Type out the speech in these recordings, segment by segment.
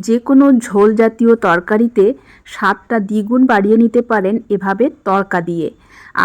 যে কোনো ঝোল জাতীয় তরকারিতে স্বাদটা দ্বিগুণ বাড়িয়ে নিতে পারেন এভাবে তরকা দিয়ে।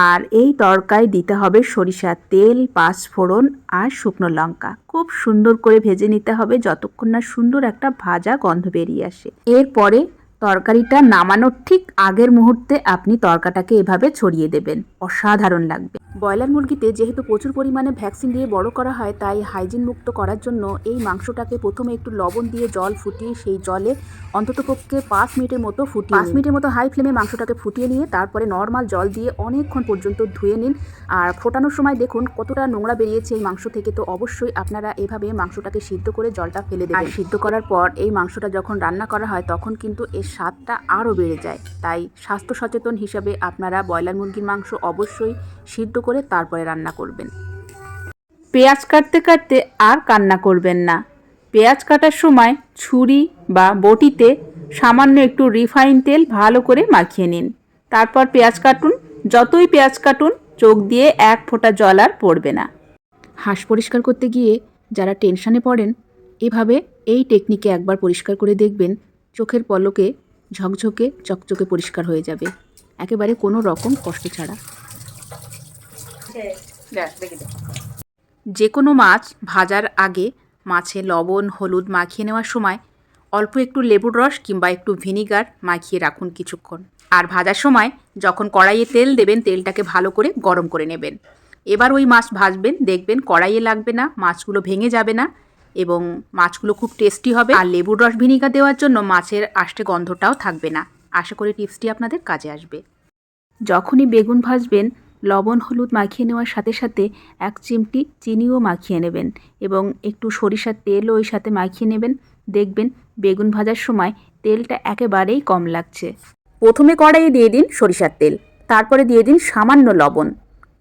আর এই তরকায় দিতে হবে সরিষার তেল, পাঁচফোড়ন আর শুকনো লঙ্কা। খুব সুন্দর করে ভেজে নিতে হবে যতক্ষণ না সুন্দর একটা ভাজা গন্ধ বেরিয়ে আসে। এরপরে তরকারিটা নামানোর ঠিক আগের মুহূর্তে আপনি তরকাটাকে এভাবে ছড়িয়ে দেবেন। অসাধারণ লাগবে। ব্রয়লার মুরগিতে যেহেতু প্রচুর পরিমাণে ভ্যাকসিন দিয়ে বড় করা হয় তাই হাইজিন মুক্ত করার জন্য এই মাংসটাকে প্রথমে একটু লবণ দিয়ে জল ফুটিয়ে সেই জলে অন্ততপক্ষে পাঁচ মিনিটের মতো ফুটিয়ে পাঁচ মিনিটের মতো হাই ফ্লেমে মাংসটাকে ফুটিয়ে নিয়ে তারপরে নর্মাল জল দিয়ে অনেকক্ষণ পর্যন্ত ধুয়ে নিন। আর ফোটানোর সময় দেখুন কতটা নোংরা বেরিয়েছে এই মাংস থেকে তো অবশ্যই আপনারা এভাবে মাংসটাকে সিদ্ধ করে জলটা ফেলে দেবেন। সিদ্ধ করার পর এই মাংসটা যখন রান্না করা হয় তখন কিন্তু এর স্বাদটা আরও বেড়ে যায়। তাই স্বাস্থ্য সচেতন হিসাবে আপনারা ব্রয়লার মুরগির মাংস অবশ্যই সিদ্ধ করে তারপরে রান্না করবেন। পেঁয়াজ কাটতে কাটতে আর কান্না করবেন না। পেঁয়াজ কাটার সময় ছুরি বা বটিতে সামান্য একটু রিফাইন তেল ভালো করে মাখিয়ে নিন। তারপর পেঁয়াজ কাটুন। যতই পেঁয়াজ কাটুন, চোখ দিয়ে এক ফোঁটা জল আর পড়বে না। হাঁস পরিষ্কার করতে গিয়ে যারা টেনশনে পড়েন, এভাবে এই টেকনিকে একবার পরিষ্কার করে দেখবেন। চোখের পলকে ঝকঝকে চকচকে পরিষ্কার হয়ে যাবে। একেবারে কোনো রকম কষ্ট ছাড়া। যে কোনো মাছ ভাজার আগে মাছে লবণ, হলুদ মাখিয়ে নেওয়ার সময় অল্প একটু লেবুর রস কিংবা একটু ভিনিগার মাখিয়ে রাখুন কিছুক্ষণ। আর ভাজার সময় যখন কড়াইয়ে তেল দেবেন, তেলটাকে ভালো করে গরম করে নেবেন। এবার ওই মাছ ভাজবেন, দেখবেন কড়াইয়ে লাগবে না, মাছগুলো ভেঙে যাবে না। এবং মাছগুলো খুব টেস্টি হবে। আর লেবুর রস ভিনিগার দেওয়ার জন্য মাছের আষ্টে গন্ধটাও থাকবে না। আশা করি টিপসটি আপনাদের কাজে আসবে। যখনই বেগুন ভাজবেন, লবণ, হলুদ মাখিয়ে নেওয়ার সাথে সাথে এক চিমটি চিনিও মাখিয়ে নেবেন এবং একটু সরিষার তেলও ওই সাথে মাখিয়ে নেবেন। দেখবেন বেগুন ভাজার সময় তেলটা একেবারেই কম লাগছে। প্রথমে কড়াইয়ে দিয়ে দিন সরিষার তেল, তারপরে দিয়ে দিন সামান্য লবণ।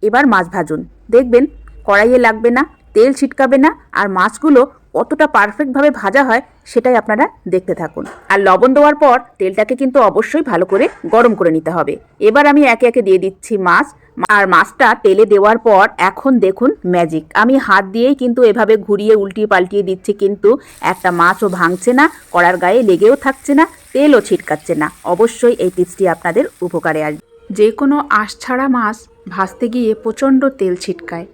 এবার মাছ ভাজুন। দেখবেন কড়াইয়ে লাগবে না, তেল ছিটকাবে না, আর মাছগুলো কতটা পারফেক্টভাবে ভাজা হয় সেটাই আপনারা দেখতে থাকুন। আর লবণ দেওয়ার পর তেলটাকে কিন্তু অবশ্যই ভালো করে গরম করে নিতে হবে। এবার আমি একে একে দিয়ে দিচ্ছি মাছ। আর মাছটা তেলে দেওয়ার পর এখন দেখুন ম্যাজিক আমি হাত দিয়েই কিন্তু এভাবে ঘুরিয়ে উল্টিয়ে পাল্টিয়ে দিচ্ছি কিন্তু একটা মাছও ভাঙছে না, কড়ার গায়ে লেগেও থাকছে না, তেলও ছিটকাচ্ছে না। অবশ্যই এই টিপসটি আপনাদের উপকারে আসবে। যে কোনো আঁশ ছাড়া মাছ ভাজতে গিয়ে প্রচণ্ড তেল ছিটকায়।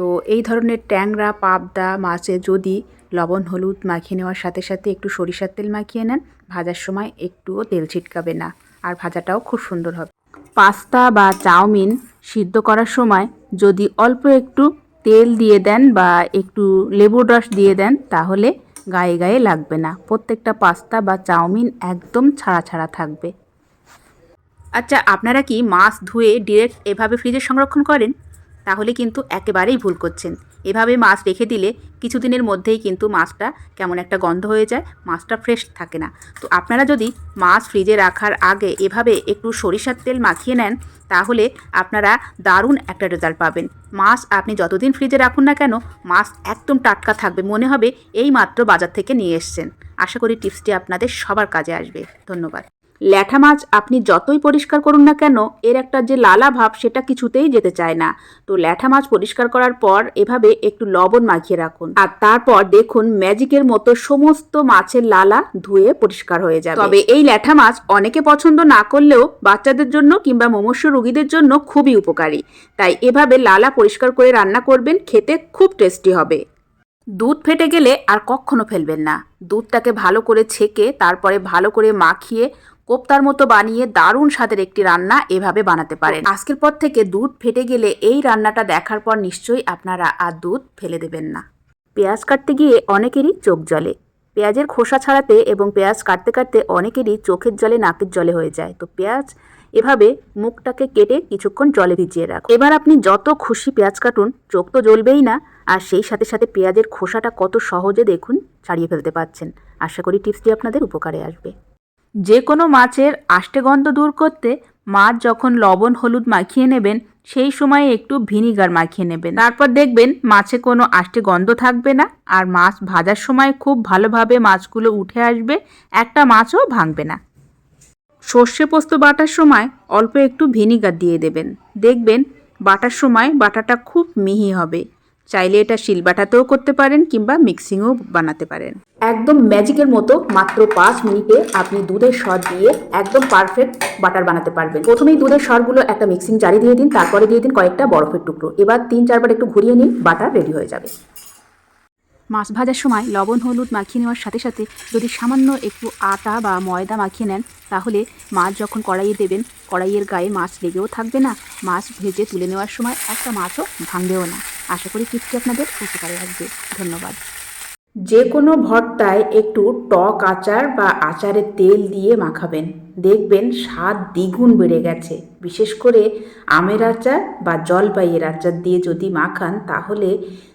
তো এই ধরনের ট্যাংরা, পাবদা মাছে যদি লবণ, হলুদ মাখিয়ে নেওয়ার সাথে সাথে একটু সরিষার তেল মাখিয়ে নেন, ভাজার সময় একটুও তেল ছিটকাবে না। আর ভাজাটাও খুব সুন্দর হবে। পাস্তা বা চাউমিন সিদ্ধ করার সময় যদি অল্প একটু তেল দিয়ে দেন বা একটু লেবুর রস দিয়ে দেন, তাহলে গায়ে গায়ে লাগবে না। প্রত্যেকটা পাস্তা বা চাউমিন একদম ছাড়া ছাড়া থাকবে। আচ্ছা আপনারা কি মাছ ধুয়ে ডিরেক্ট এভাবে ফ্রিজে সংরক্ষণ করেন? তাহলে কিন্তু একেবারেই ভুল করছেন। এভাবে মাছ রেখে দিলে কিছুদিনের মধ্যেই কিন্তু মাছটা কেমন একটা গন্ধ হয়ে যায়, মাছটা ফ্রেশ থাকে না। তো আপনারা যদি মাছ ফ্রিজে রাখার আগে এভাবে একটু সরিষার তেল মাখিয়ে নেন, তাহলে আপনারা দারুণ একটা রেজাল্ট পাবেন। মাছ আপনি যতদিন ফ্রিজে রাখুন না কেন, মাছ একদম টাটকা থাকবে, মনে হবে এই মাত্র বাজার থেকে নিয়ে এসছেন। আশা করি টিপসটি আপনাদের সবার কাজে আসবে। ধন্যবাদ। ল্যাঠা মাছ আপনি যতই পরিষ্কার করুন না কেন, এর একটা যে লালা ভাব সেটা কিছুতেই যেতে চায় না। তো ল্যাঠা মাছ পরিষ্কার করার পর এভাবে একটু লবণ মাখিয়ে রাখুন। আর তারপর দেখুন ম্যাজিকের মতো সমস্ত মাছের লালা ধুয়ে পরিষ্কার হয়ে যাবে। তবে এই ল্যাঠা মাছ অনেকে পছন্দ না করলেও বাচ্চাদের জন্য কিংবা মোমস্য রোগীদের জন্য খুবই উপকারী। তাই এভাবে লালা পরিষ্কার করে রান্না করবেন, খেতে খুব টেস্টি হবে। দুধ ফেটে গেলে আর কখনো ফেলবেন না। দুধটাকে ভালো করে ছেঁকে, তারপরে ভালো করে মাখিয়ে কোপ্তার মতো বানিয়ে দারুণ স্বাদের একটি রান্না এভাবে বানাতে পারেন। আজকের পর থেকে দুধ ফেটে গেলে এই রান্নাটা দেখার পর নিশ্চয়ই আপনারা আর দুধ ফেলে দেবেন না। পেঁয়াজ কাটতে গিয়ে অনেকেরই চোখ জ্বলে। পেঁয়াজের খোসা ছাড়াতে এবং পেঁয়াজ কাটতে কাটতে অনেকেরই চোখের জলে, নাকের জলে হয়ে যায়। তো পেঁয়াজ এভাবে মুখটাকে কেটে কিছুক্ষণ জলে ভিজিয়ে রাখ এবার আপনি যত খুশি পেঁয়াজ কাটুন, চোখ তো জ্বলবেই না। আর সেই সাথে সাথে পেঁয়াজের খোসাটা কত সহজে দেখুন, ছাড়িয়ে ফেলতে পারছেন। আশা করি টিপসটি আপনাদের উপকারে আসবে। যে কোনো মাছের আষ্টে গন্ধ দূর করতে মাছ যখন লবণ, হলুদ মাখিয়ে নেবেন, সেই সময় একটু ভিনিগার মাখিয়ে নেবেন। তারপর দেখবেন মাছে কোনো আষ্টে গন্ধ থাকবে না আর মাছ ভাজার সময় খুব ভালোভাবে মাছগুলো উঠে আসবে, একটা মাছও ভাঙবে না। সর্ষে পোস্ত বাটার সময় অল্প একটু ভিনিগার দিয়ে দেবেন। দেখবেন বাটার সময় বাটাটা খুব মিহি হবে। চাইলে এটা শিলবাটাতেও করতে পারেন কিংবা মিক্সিংও বানাতে পারেন। একদম ম্যাজিকের মতো মাত্র পাঁচ মিনিটে আপনি দুধের স্বর দিয়ে একদম পারফেক্ট বাটার বানাতে পারবেন। প্রথমেই দুধের স্বরগুলো একটা মিক্সিং জারি দিয়ে দিন, তারপরে দিয়ে দিন কয়েকটা বরফের টুকরো। এবার তিন চারবার একটু ঘুরিয়ে নিন, বাটার রেডি হয়ে যাবে। মাছ ভাজার সময় লবণ, হলুদ মাখিয়ে নেওয়ার সাথে সাথে যদি সামান্য একটু আটা বা ময়দা মাখিয়ে নেন, তাহলে মাছ যখন কড়াইয়ে দেবেন, কড়াইয়ের গায়ে মাছ লেগেও থাকবে না। মাছ ভেজে তুলে নেওয়ার সময় একটা মাছও ভাঙবেও না। আশা করি টিপসটি আপনাদের উপকারে আসবে। ধন্যবাদ। যে কোনো ভর্তায় একটু টক আচার বা আচারের তেল দিয়ে মাখাবেন। দেখবেন স্বাদ দ্বিগুণ বেড়ে গেছে। বিশেষ করে আমের আচার বা জলপাইয়ের আচার দিয়ে যদি মাখান তাহলে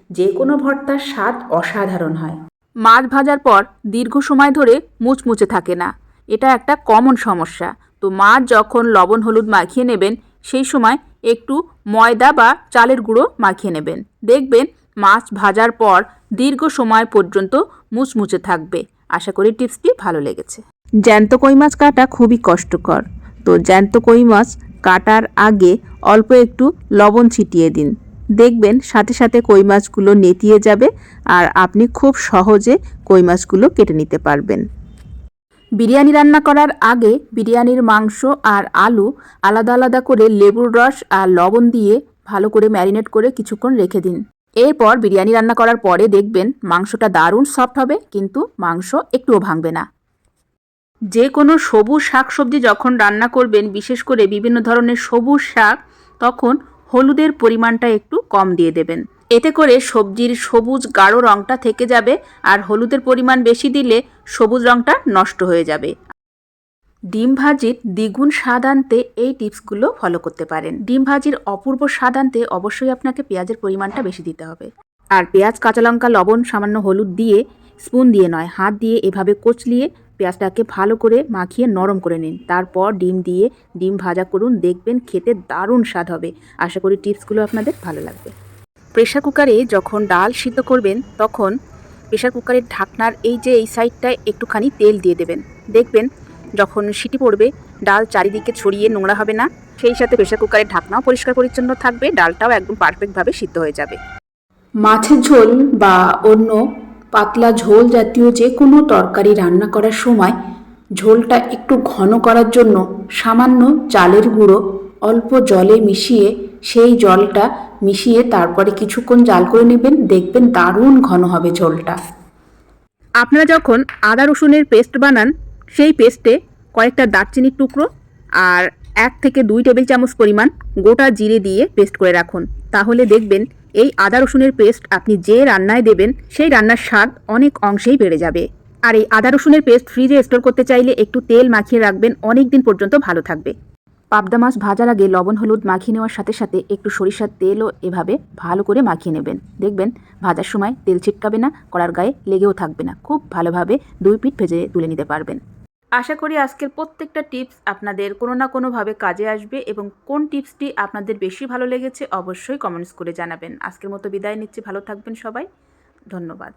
যে কোনো ভর্তার স্বাদ অসাধারণ হয়। মাছ ভাজার পর দীর্ঘ সময় ধরে মুচমুচে থাকে না। এটা একটা কমন সমস্যা। তো মাছ যখন লবণ হলুদ মাখিয়ে নেবেন সেই সময় একটু ময়দা বা চালের গুঁড়ো মাখিয়ে নেবেন। দেখবেন মাছ ভাজার পর দীর্ঘ সময় পর্যন্ত মুচমুচে থাকবে। আশা করি টিপসটি ভালো লেগেছে। জ্যান্ত কই মাছ কাটা খুবই কষ্টকর। তো জ্যান্ত কই মাছ কাটার আগে অল্প একটু লবণ ছিটিয়ে দিন। দেখবেন সাথে সাথে কই মাছগুলো নেতিয়ে যাবে আর আপনি খুব সহজে কই মাছগুলো কেটে নিতে পারবেন। বিরিয়ানি রান্না করার আগে বিরিয়ানির মাংস আর আলু আলাদা আলাদা করে লেবুর রস আর লবণ দিয়ে ভালো করে ম্যারিনেট করে কিছুক্ষণ রেখে দিন। এরপর বিরিয়ানি রান্না করার পরে দেখবেন মাংসটা দারুণ সফট হবে, কিন্তু মাংস একটুও ভাঙবে না। যে কোনো সবুজ শাকসবজি যখন রান্না করবেন, বিশেষ করে বিভিন্ন ধরনের সবুজ শাক, তখন হলুদের পরিমাণটা একটু কম দিয়ে দেবেন। এতে করে সবজির সবুজ গাঢ় রঙটা থেকে যাবে আর হলুদের পরিমাণ বেশি দিলে সবুজ রঙটা নষ্ট হয়ে যাবে। ডিম ভাজির দ্বিগুণ স্বাদ আনতে এই টিপসগুলো ফলো করতে পারেন। ডিম ভাজির অপূর্ব স্বাদ আনতে অবশ্যই আপনাকে পেঁয়াজের পরিমাণটা বেশি দিতে হবে। আর পেঁয়াজ, কাঁচা লঙ্কা, লবণ, সামান্য হলুদ দিয়ে স্পুন দিয়ে নয়, হাত দিয়ে এভাবে কচলিয়ে পেঁয়াজটাকে ভালো করে মাখিয়ে নরম করে নিন। তারপর ডিম দিয়ে ডিম ভাজা করুন। দেখবেন খেতে দারুণ স্বাদ হবে। আশা করি টিপসগুলো আপনাদের ভালো লাগবে। প্রেশার কুকারে যখন ডাল সিদ্ধ করবেন, তখন প্রেশার কুকারের ঢাকনার এই যে এই সাইডটায় একটুখানি তেল দিয়ে দেবেন। দেখবেন যখন সিটি পড়বে, ডাল চারিদিকে ছড়িয়ে নোংরা হবে না। সেই সাথে প্রেশার কুকারের ঢাকনাও পরিষ্কার পরিচ্ছন্ন থাকবে, ডালটাও একদম পারফেক্টভাবে সিদ্ধ হয়ে যাবে। মাছের ঝোল বা অন্য পাতলা ঝোল জাতীয় যে কোনো তরকারি রান্না করার সময় ঝোলটা একটু ঘন করার জন্য সামান্য চালের গুঁড়ো অল্প জলে মিশিয়ে সেই জলটা মিশিয়ে তারপরে কিছুক্ষণ জাল করে নেবেন, দেখবেন দারুণ ঘন হবে ঝোলটা। আপনারা যখন আদা রসুনের পেস্ট বানান, সেই পেস্টে কয়েকটা দারচিনির টুকরো আর এক থেকে দুই টেবিল চামচ পরিমাণ গোটা জিরে দিয়ে পেস্ট করে রাখুন। তাহলে দেখবেন এই আদা রসুনের পেস্ট আপনি যে রান্নায় দেবেন, সেই রান্নার স্বাদ অনেক অংশেই বেড়ে যাবে। আর এই আদা রসুনের পেস্ট ফ্রিজে স্টোর করতে চাইলে একটু তেল মাখিয়ে রাখবেন অনেক দিন পর্যন্ত ভালো থাকবে। পাবদা মাছ ভাজার আগে লবণ, হলুদ মাখিয়ে নেওয়ার সাথে সাথে একটু সরিষার তেলও এভাবে ভালো করে মাখিয়ে নেবেন। দেখবেন ভাজার সময় তেল ছিটকাবে না, কড়ার গায়ে লেগেও থাকবে না। খুব ভালোভাবে দুই পিঠ ভেজে তুলে নিতে পারবেন। আশা করি আজকের প্রত্যেকটা টিপস আপনাদের কোনো না কোনোভাবে কাজে আসবে এবং কোন টিপসটি আপনাদের বেশি ভালো লেগেছে অবশ্যই কমেন্টস করে জানাবেন। আজকের মতো বিদায় নিচ্ছি, ভালো থাকবেন সবাই। ধন্যবাদ।